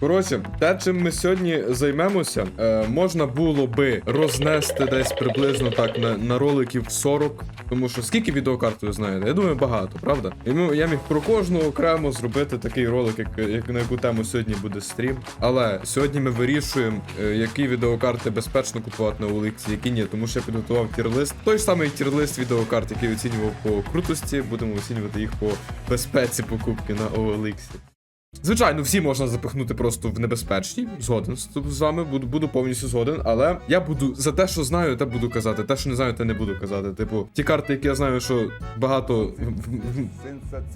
Коротше, те, чим ми сьогодні займемося, е, можна було би рознести десь приблизно так на, на роликів 40. Тому що скільки відеокарт ви знаєте? Я думаю, багато, правда? І ми, я міг про кожну окремо зробити такий ролик, як, як на яку тему сьогодні буде стрім. Але сьогодні ми вирішуємо, е, які відеокарти безпечно купувати на Олексі, які ні, тому що я підготував тір-лист. Той самий тір-лист відеокарт, який оцінював по крутості, будемо оцінювати їх по безпеці покупки на OLX. Звичайно, всі можна запихнути просто в небезпечні. Згоден з, вами, буду, буду повністю згоден, але я буду за те, що знаю, те буду казати. Те, що не знаю, те не буду казати. Типу, ті карти, які я знаю, що багато.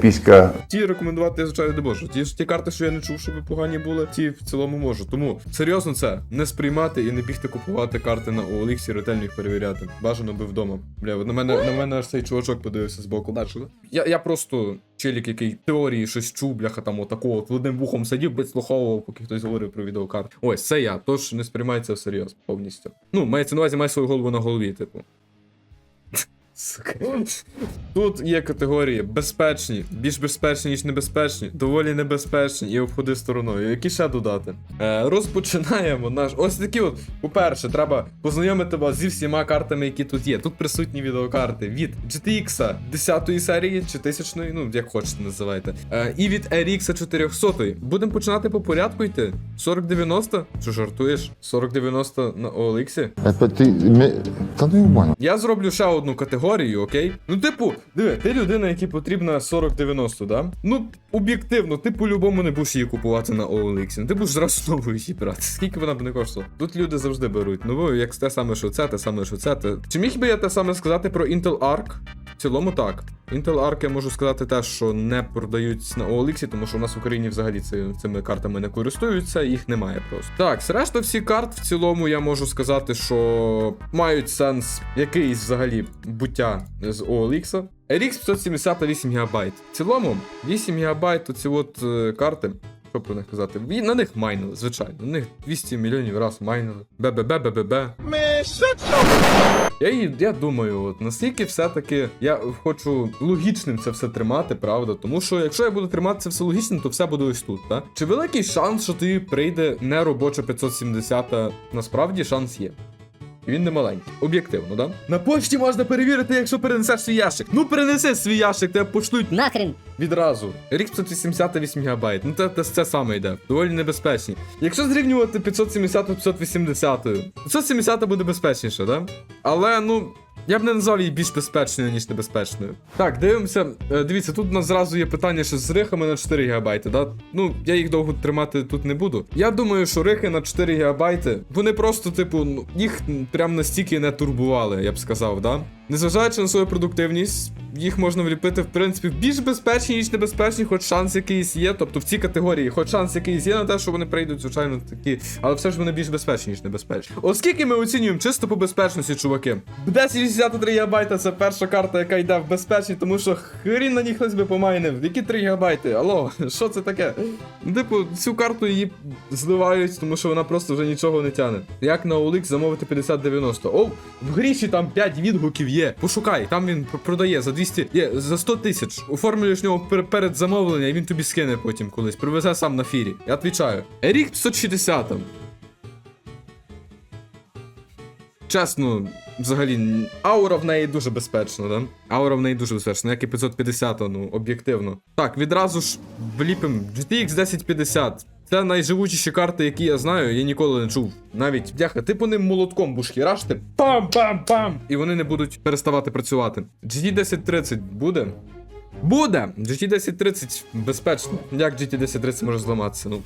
Піська. Ті рекомендувати я, звичайно, не можу. Ті ж ті карти, що я не чув, щоб погані були, ті в цілому можу. Тому серйозно це не сприймати і не бігти купувати карти на OLX і ретельно їх перевіряти. Бажано би вдома. Бля, на мене на мене аж цей чувачок подивився з боку. Бачили? Я, я просто челік, який теорії щось чув, бляха там отакого, от одним вухом сидів, підслуховував, поки хтось говорив про відеокарт. Ось це я, тож не сприймається всерйоз повністю. Ну, мається на увазі, має свою голову на голові, типу. Сука. Тут є категорії безпечні, більш безпечні, ніж небезпечні, доволі небезпечні і обходи стороною. Які ще додати? Е, розпочинаємо наш. Ось такі от. По-перше, треба познайомити вас зі всіма картами, які тут є. Тут присутні відеокарти від GTX 10 серії чи 1000, ну як хочете називайте. Е, і від RX 400. Будемо починати по порядку йти. 4090? Що жартуєш? 4090 на OLX? Ти. Та ну. Я зроблю ще одну категорію, окей? Ну, типу, диви, ти людина, якій потрібна 40-90, да? Ну, об'єктивно, ти по-любому не будеш її купувати на OLX. Ну, ти будеш зразу нову її брати. Скільки вона б не коштувала? Тут люди завжди беруть нову, як те саме, що це, те саме, що це. Те. Чи міг би я те саме сказати про Intel Arc? В цілому так. Intel Arc я можу сказати те, що не продають на OLX, тому що в нас в Україні взагалі цими картами не користуються, їх немає просто. Так, решта всі карт в цілому я можу сказати, що мають сенс якийсь взагалі буття з OLX. RX 578 ГБ. В цілому, 8 ГБ оці от е, карти. Що про них казати? На них майнили, звичайно. На них 200 мільйонів раз майнили. БББ, БББ. Я, і- я думаю, от наскільки все-таки я хочу логічним це все тримати, правда? Тому що якщо я буду тримати це все логічним, то все буде ось тут, так? Чи великий шанс, що тобі прийде не робоча 570, насправді шанс є. І Він не маленький, об'єктивно, да? На почті можна перевірити, якщо перенесеш свій ящик. Ну перенеси свій ящик, тебе пошлють Нахрен. Відразу. Рік 578 ГБ. Ну це, це, це саме йде. Доволі небезпечні. Якщо зрівнювати 570 580, 570 буде безпечніше, да? Але ну. Я б не назвав її більш безпечною, ніж небезпечною. Так, дивимося. Е, Дивіться, тут у нас зразу є питання ще з рихами на 4 ГБ, да? Ну, я їх довго тримати тут не буду. Я думаю, що рихи на 4 ГБ, вони просто, типу, ну, їх прям настільки не турбували, я б сказав, да? Незважаючи на свою продуктивність, їх можна вліпити, в принципі, в більш безпечні, ніж небезпечні, хоч шанс якийсь є. Тобто в цій категорії, хоч шанс якийсь є на те, що вони прийдуть, звичайно, такі, але все ж вони більш безпечні, ніж небезпечні. Оскільки ми оцінюємо чисто по безпечності, чуваки. 1063 ГБ це перша карта, яка йде в безпечні, тому що хрін на них хтось би помайнив. Які 3 ГБ? Алло, що це таке? Ну, Типу, цю карту її зливають, тому що вона просто вже нічого не тяне. Як на OLX замовити 5090? О, в грі ще там 5 відгуків є. Пошукай, там він продає за 200, є, за 100 тисяч. Оформлюєш нього пер- перед замовлення, і він тобі скине потім колись. Привезе сам на фірі. Я відповідаю. Рік 560. Чесно, взагалі, аура в неї дуже безпечна, да? Аура в неї дуже безпечна, як і 550, ну, об'єктивно. Так, відразу ж вліпим GTX 1050. Це найживучіші карти, які я знаю, я ніколи не чув. Навіть бляха, ти по ним молотком будеш хірашити, пам-пам-пам! І вони не будуть переставати працювати. GT 1030 буде? Буде! GT 1030 безпечно. Як GT 1030 може зламатися? Ну,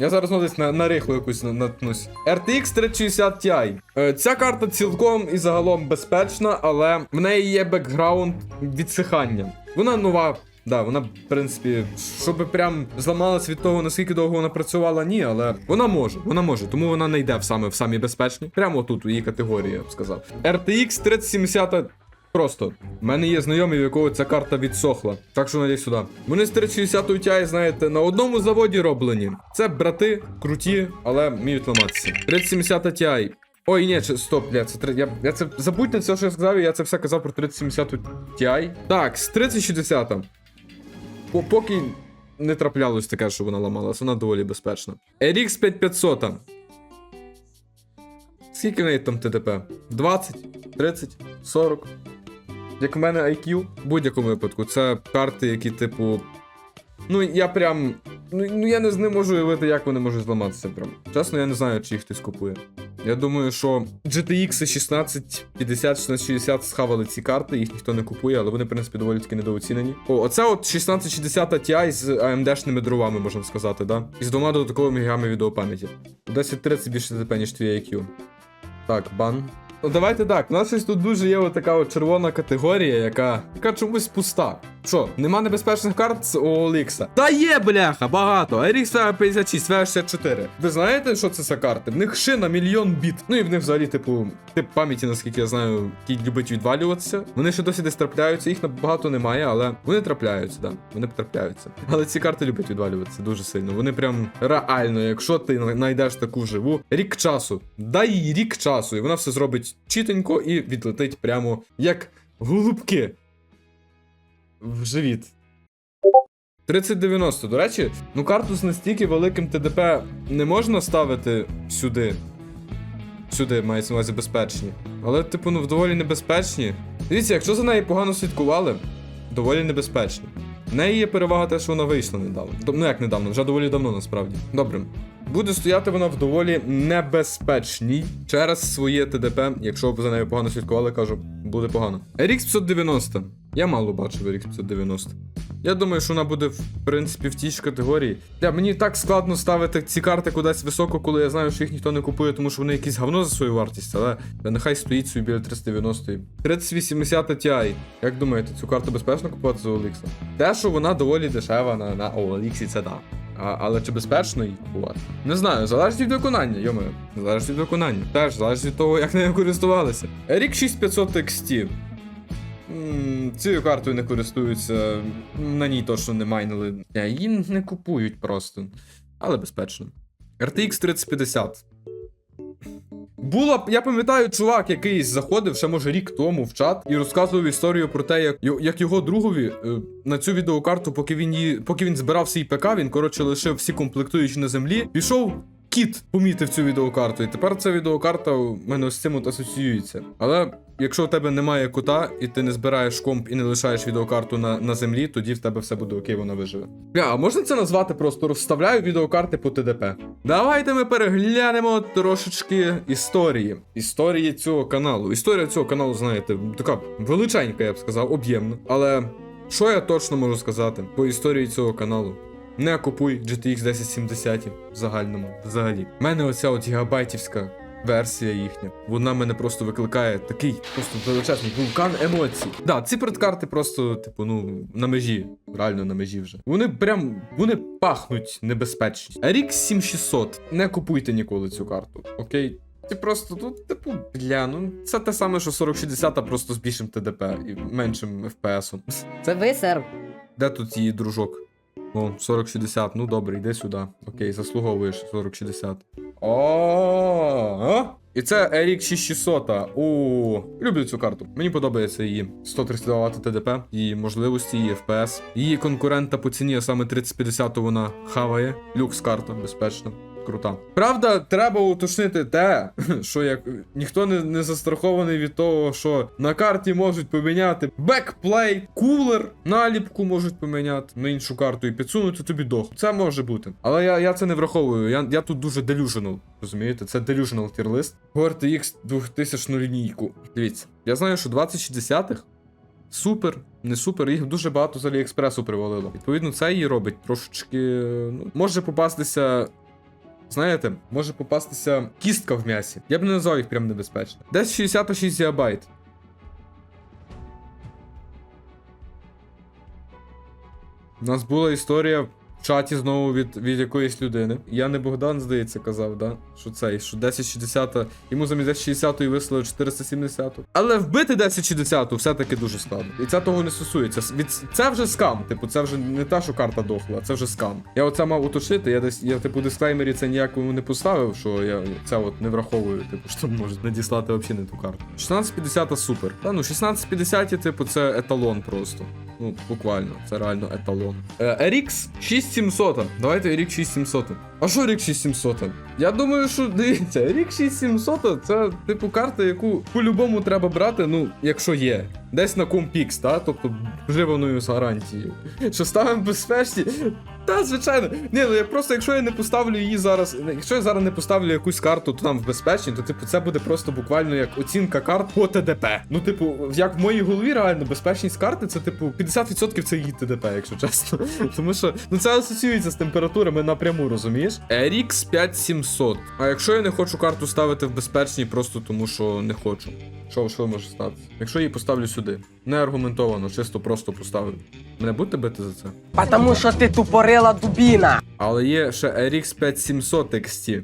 я зараз ну, десь на, на рихлу якусь наткнусь. RTX 3060 Ti. Е, ця карта цілком і загалом безпечна, але в неї є бекграунд відсихання. Вона нова. Да, вона, в принципі, щоб прям зламалась від того, наскільки довго вона працювала, ні, але вона може, вона може, тому вона не йде в саме в самі безпечні. Прямо тут, у її категорії, я б сказав. RTX 3070 Просто в мене є знайомі, в якого ця карта відсохла. Так що надій сюди. Вони з 360 Ti, знаєте, на одному заводі роблені. Це брати, круті, але вміють ламатися. 3070 Ti. Ой, ні, стоп, бля, це я, я це забудьте все, що я сказав, я це все казав про 3070 Ti. Так, з 3060. По, поки не траплялось таке, що вона ламалась, вона доволі безпечна. RX 5500. Скільки в неї там ТДП? 20, 30, 40. Як в мене IQ, в будь-якому випадку, це карти, які, типу. Ну, я прям. Ну, ну я не можу уявити, як вони можуть зламатися. Прям. Чесно, я не знаю, чи їх хтось купує. Я думаю, що GTX 1650, 1660 схавали ці карти, їх ніхто не купує, але вони, в принципі, доволі таки недооцінені. О, оце от 1660 Ti з AMD-шними дровами, можна сказати, да? І з двома додатковими гігами відеопам'яті. 1030 більше ТДП, ніж твій IQ. Так, бан. Ну давайте так. У нас щось тут дуже є така от червона категорія, яка, яка чомусь пуста. Що, нема небезпечних карт з OLX? Та є, бляха, багато. RX 56, 64. Ви знаєте, що це за карти? В них шина мільйон біт. Ну і в них взагалі, типу, тип пам'яті, наскільки я знаю, який любить відвалюватися. Вони ще досі десь трапляються, їх набагато немає, але вони трапляються, да. Вони трапляються. Але ці карти люблять відвалюватися дуже сильно. Вони прям реально, якщо ти знайдеш таку живу, рік часу, дай їй рік часу, і вона все зробить чітенько і відлетить прямо як голубки в живіт. 3090, до речі, ну карту з настільки великим ТДП не можна ставити сюди. Сюди мається на увазі безпечні. Але, типу, ну доволі небезпечні. Дивіться, якщо за нею погано слідкували, доволі небезпечні. В неї є перевага те, що вона вийшла недавно. Ну як недавно, вже доволі давно насправді. Добре. Буде стояти вона в доволі небезпечній через своє ТДП. Якщо б за нею погано слідкували, кажу, буде погано. RX 590. Я мало бачив RX 590. Я думаю, що вона буде, в принципі, в тій ж категорії. Бля, мені так складно ставити ці карти кудись високо, коли я знаю, що їх ніхто не купує, тому що вони якісь говно за свою вартість, але та нехай стоїть собі біля 390. 3080 Ti. Як думаєте, цю карту безпечно купувати за OLX? Те, що вона доволі дешева на, на OLX, це да. А, але чи безпечно її купувати? Не знаю, залежить від виконання, йоми. Залежить від виконання. Теж залежить від того, як нею користувалися. RX 6500 XT. Цією картою не користуються, на ній точно не майнили. Її не купують просто. Але безпечно. RTX 3050. Була, я пам'ятаю, чувак якийсь заходив ще може рік тому в чат і розказував історію про те, як, як його другові е, на цю відеокарту, поки він її, поки він збирав свій ПК, він коротше лишив всі комплектуючі на землі. Пішов кіт, помітив цю відеокарту, і тепер ця відеокарта у мене з цим от асоціюється. Але якщо у тебе немає кота, і ти не збираєш комп і не лишаєш відеокарту на, на землі, тоді в тебе все буде окей, вона виживе. А можна це назвати просто розставляю відеокарти по ТДП? Давайте ми переглянемо трошечки історії. Історії цього каналу. Історія цього каналу, знаєте, така величенька, я б сказав, об'ємна. Але що я точно можу сказати по історії цього каналу? Не купуй GTX 1070 в загальному. Взагалі. У мене оця от гігабайтівська версія їхня. Вона мене просто викликає такий просто величезний вулкан емоцій. Да, ці предкарти просто, типу, ну, на межі. Реально на межі вже. Вони прям вони пахнуть небезпечні. RX 7600. Не купуйте ніколи цю карту, окей? Ти просто тут, типу, бля, ну це те саме, що 4060, а просто з більшим ТДП і меншим FPS. Це ви, сер. Де тут її дружок? О, 4060, ну добре, йди сюди. Окей, заслуговуєш 4060. О, І це Ерік 6600. У, люблю цю карту. Мені подобається її 132 Вт ТДП, її можливості, її FPS. Її конкурента по ціні, саме 3050 вона хаває. Люкс карта, безпечно. Крута. Правда, треба уточнити те, що як ніхто не, не застрахований від того, що на карті можуть поміняти бекплей, кулер, наліпку можуть поміняти на іншу карту і підсунути тобі дох. Це може бути. Але я, я це не враховую. Я, я тут дуже delusional, розумієте? Це delusional tier list. GTX 2000 лінійку. Дивіться, я знаю, що 2060-х Супер, не супер, їх дуже багато з Аліекспресу привалило. Відповідно, це її робить трошечки. Ну, може попастися. Знаєте, може попастися кістка в м'ясі. Я б не назвав їх прям небезпечно. Десь 66 ГБ. У нас була історія чаті знову від, від якоїсь людини. Я не Богдан, здається, казав, да? що цей, що 1060, йому замість 1060 вислали 470. Але вбити 1060 все-таки дуже складно. І це того не стосується. Це вже скам. Типу, це вже не та, що карта дохла, це вже скам. Я оце мав уточнити, я десь, я типу, дисклеймері це ніякому не поставив, що я це от не враховую, типу, що можуть надіслати взагалі не ту карту. 1650 супер. Та ну 1650, типу, це еталон просто. Ну, буквально, це реально еталон. Е, RX 6700. Давайте RX 6700. А що RX 6700? Я думаю, що дивіться, RX 6700 це типу карта, яку по-любому треба брати, ну, якщо є. Десь на компікс, та? тобто вживаною з гарантією. Що ставимо безпечні? Та, звичайно. Ні, ну я просто, якщо я не поставлю її зараз, якщо я зараз не поставлю якусь карту то там в безпечній, то типу це буде просто буквально як оцінка карт по ТДП. Ну, типу, як в моїй голові реально безпечність карти, це типу 50% це її ТДП, якщо чесно. Тому що ну це асоціюється з температурами напряму, розумієш? RX 5700. А якщо я не хочу карту ставити в безпечній, просто тому що не хочу. Що, що може статися? Якщо її поставлю сюди, не аргументовано, чисто просто поставлю. Мене будете бити за це? Потому що ти тупорила дубіна. Але є ще RX 5700 XT.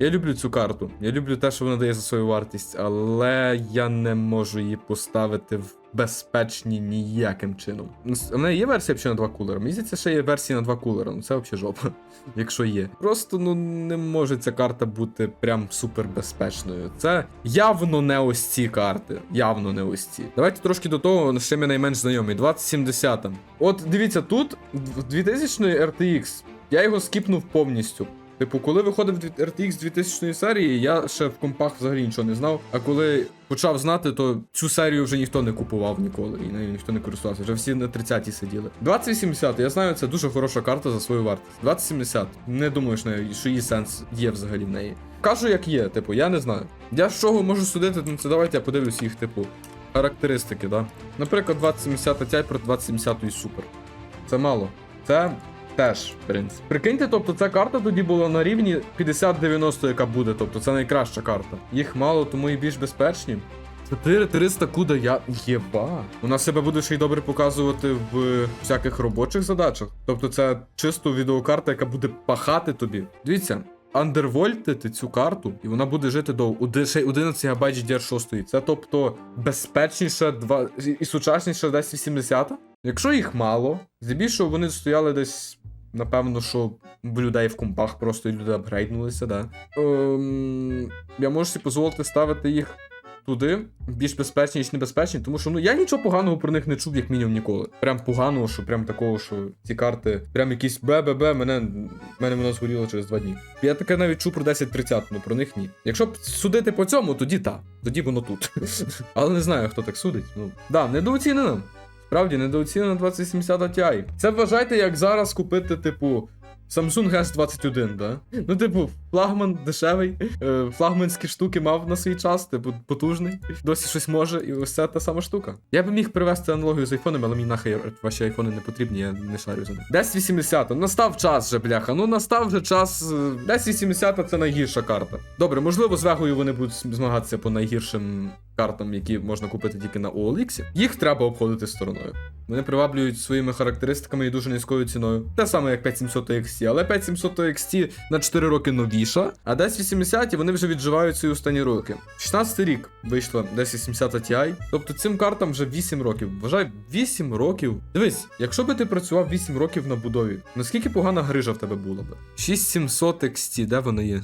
Я люблю цю карту. Я люблю те, що вона дає за свою вартість, але я не можу її поставити в безпечні ніяким чином. Ну, У мене є версія взагалі на два кулера. Мені здається, ще є версія на два кулера. Ну це взагалі жопа. Якщо є. Просто ну не може ця карта бути прям супер безпечною. Це явно не ось ці карти. Явно не ось ці. Давайте трошки до того, з чим я найменш знайомий. 2070. От дивіться, тут в 2000 RTX. Я його скіпнув повністю. Типу, коли виходив RTX 2000 серії, я ще в компах взагалі нічого не знав. А коли почав знати, то цю серію вже ніхто не купував ніколи і нею ніхто не користувався. Вже всі на 30-ті сиділи. 2070, я знаю, це дуже хороша карта за свою вартість. 2070, не думаю, що, її сенс є взагалі в неї. Кажу, як є, типу, я не знаю. Я з чого можу судити, ну це давайте я подивлюсь їх, типу, характеристики, да. Наприклад, 2070 Ti проти 2070 супер. Це мало. Це теж, в принципі. Прикиньте, тобто ця карта тоді була на рівні 50-90, яка буде, тобто це найкраща карта. Їх мало, тому і більш безпечні. 4300 куда я. Єба. Вона себе буде ще й добре показувати в всяких робочих задачах. Тобто це чисто відеокарта, яка буде пахати тобі. Дивіться. Андервольтити цю карту, і вона буде жити до ще й 11 ГБ GDR6. Це тобто безпечніше два і сучасніше десь 80. Якщо їх мало, здебільшого вони стояли десь, напевно, що в людей в компах просто і люди апгрейднулися, да. Ем, я можу собі дозволити ставити їх туди, більш безпечні, ніж небезпечні, тому що ну я нічого поганого про них не чув, як мінімум ніколи. Прям поганого, що прям такого, що ці карти, прям якісь БББ, мене, мене воно згоріло через два дні. Я таке навіть чув про 1030, ну про них ні. Якщо б судити по цьому, тоді так. Тоді воно тут. Але не знаю, хто так судить. Ну, да, недооцінено. Справді, недооцінена 2070 Ti. Це вважайте, як зараз купити, типу. Samsung S21, да? Ну, типу, флагман дешевий, е, флагманські штуки мав на свій час, типу, потужний, досі щось може, і ось це та сама штука. Я би міг привести аналогію з айфонами, але мені нахай ваші айфони не потрібні, я не шарю за них. 1080, настав час вже, бляха. Ну настав вже час. е, 1080 це найгірша карта. Добре, можливо, з вегою вони будуть змагатися по найгіршим картам, які можна купити тільки на OLX. Їх треба обходити стороною. Вони приваблюють своїми характеристиками і дуже низькою ціною. Те саме, як 5700 XT, але 5700 XT на 4 роки новіша, а 1080 вони вже відживають свої останні роки. 16 рік вийшла 1070 Ti, тобто цим картам вже 8 років. Вважай, 8 років. Дивись, якщо би ти працював 8 років на будові, наскільки погана грижа в тебе була би? 6700 XT, де вони є?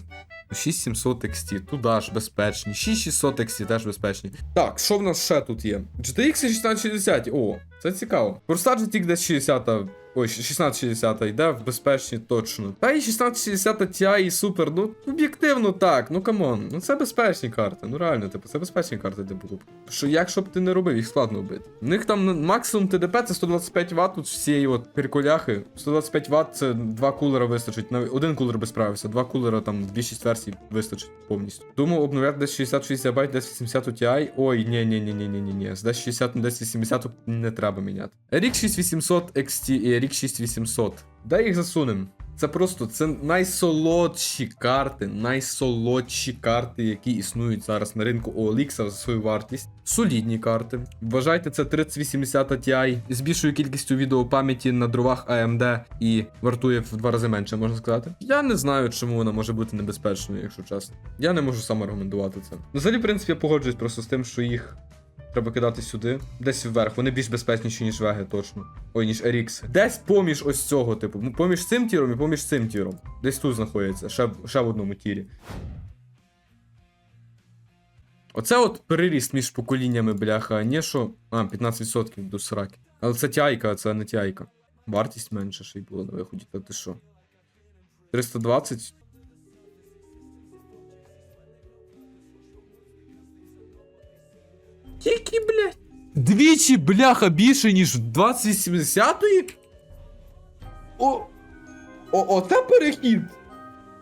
6700 XT, туди ж безпечні. 6600 XT теж безпечні. Так, що в нас ще тут є? GTX 1660. О, це цікаво. Проста GTX 1060. Ой, 1660 йде в безпечні точно. Та і 1660 Ti супер. Ну, об'єктивно так. Ну камон. Ну це безпечні карти. Ну реально, типу, це безпечні карти для покупки. Що якщо б ти не робив, їх складно вбити. У них там максимум ТДП це 125 Вт тут всієї от переколяхи. 125 Вт це два кулера вистачить. Один кулер би справився, два кулера там в більшість версій вистачить повністю. Тому обновляти десь 66 ГБ, десь 80 Ti. Ой, ні, ні, ні, ні, ні, ні, ні. З десь 60 на десь 80 не треба міняти. RX 6800 XT і RX 6800. Де їх засунем? Це просто це найсолодші карти, найсолодші карти, які існують зараз на ринку OLX за свою вартість. Солідні карти. Вважайте, це 3080 Ti з більшою кількістю відеопам'яті на дровах AMD і вартує в два рази менше, можна сказати. Я не знаю, чому вона може бути небезпечною, якщо чесно. Я не можу сам аргументувати це. Взагалі, в принципі, я погоджуюсь просто з тим, що їх Треба кидати сюди. Десь вверх. Вони більш безпечніші, ніж веги, точно. Ой, ніж RX. Десь поміж ось цього, типу. Поміж цим тіром і поміж цим тіром. Десь тут знаходиться, ще, ще в одному тірі. Оце от переріст між поколіннями, бляха, не що. А, 15% до сраки. Але це тяйка, це не тяйка. Вартість менша ще й була на виході, та ти що? 320? Які, блядь? Двічі, бляха, більше, ніж 2080-ї? О. О, оце перехід!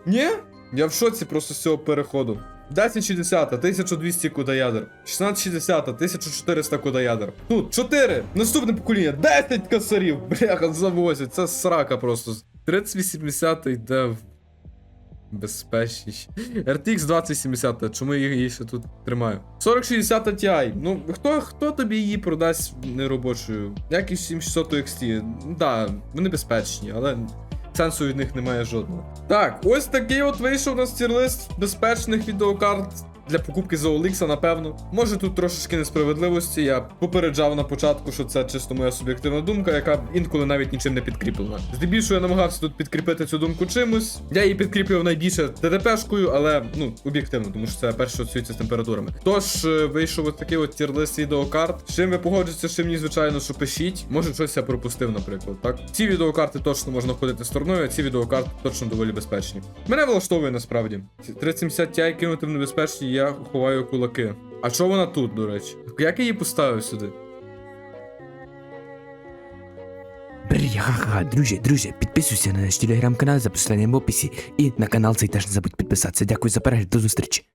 Ні? Я в шоці просто з цього переходу. 1060, 1200 кудоядер. 1660, 1400 кудоядер. Тут 4. Наступне покоління. 10 косарів. Бляха, завозять. Це срака просто. 3080 йде в безпечність. RTX 2070, чому я її ще тут тримаю? 4060 Ti. Ну, хто, хто тобі її продасть неробочою? Як і 7600 XT. Да, вони безпечні, але сенсу від них немає жодного. Так, ось такий от вийшов у нас тірлист безпечних відеокарт. Для покупки за OLX, напевно. Може тут трошечки несправедливості. Я попереджав на початку, що це чисто моя суб'єктивна думка, яка інколи навіть нічим не підкріплена. Здебільшого я намагався тут підкріпити цю думку чимось. Я її підкріплював найбільше ТДПшкою, але ну об'єктивно, тому що це перше що стосується з температурами. Тож е, вийшов ось такий от тірлист відеокарт. З чим ви погоджуєтеся, з чим ні, звичайно, що пишіть. Може, щось я пропустив, наприклад. Так, ці відеокарти точно можна ходити стороною, а ці відеокарти точно доволі безпечні. Мене влаштовує насправді. 3070 Ti кинути в небезпечні, я ховаю кулаки. А що вона тут, до речі? Як я її поставив сюди? Бляха, друже, друзі, підписуйся на наш телеграм-канал за посиланням в описі. І на канал цей теж не забудь підписатися. Дякую за перегляд, до зустрічі.